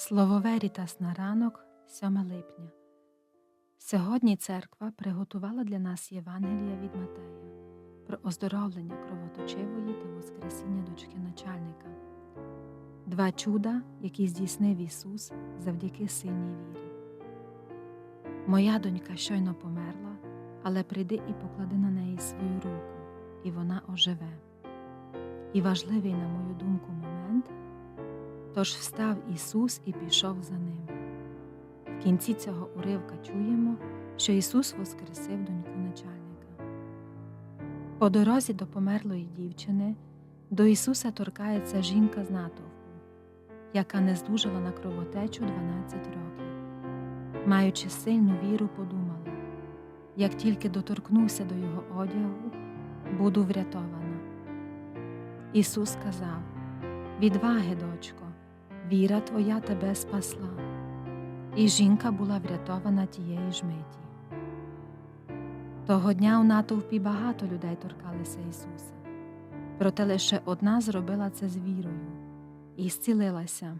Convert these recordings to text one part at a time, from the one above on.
Слово Верітас на ранок, 7 липня. Сьогодні церква приготувала для нас Євангелія від Матея про оздоровлення кровоточивої та Воскресіння дочки начальника. Два чуда, які здійснив Ісус завдяки сильній вірі. Моя донька щойно померла, але прийди і поклади на неї свою руку, і вона оживе. І важливий, на мою думку. Тож встав Ісус і пішов за ним. В кінці цього уривка чуємо, що Ісус воскресив доньку начальника. По дорозі до померлої дівчини до Ісуса торкається жінка з натовпу, яка не здужала на кровотечу 12 років. Маючи сильну віру, подумала як тільки доторкнуся до його одягу, буду врятована. Ісус сказав: Відваги, дочко, віра твоя тебе спасла. І жінка була врятована тієї ж миті. Того дня у натовпі багато людей торкалися Ісуса, проте лише одна зробила це з вірою і зцілилася.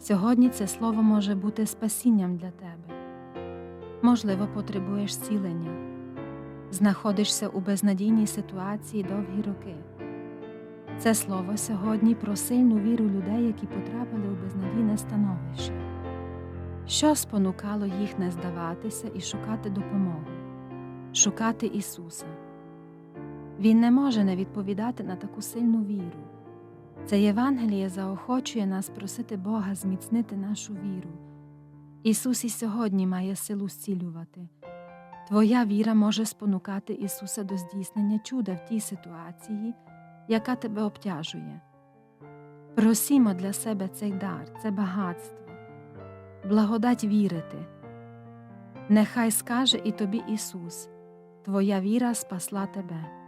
Сьогодні це слово може бути спасінням для тебе. Можливо, потребуєш зцілення, знаходишся у безнадійній ситуації довгі роки. Це слово сьогодні про сильну віру людей, які потрапили у безнадійне становище. Що спонукало їх не здаватися і шукати допомогу, шукати Ісуса? Він не може не відповідати на таку сильну віру. Це Євангеліє заохочує нас просити Бога зміцнити нашу віру. Ісус і сьогодні має силу зцілювати. Твоя віра може спонукати Ісуса до здійснення чуда в тій ситуації, яка тебе обтяжує. Просімо для себе цей дар, це багатство, благодать вірити. Нехай скаже і тобі Ісус, Твоя віра спасла тебе.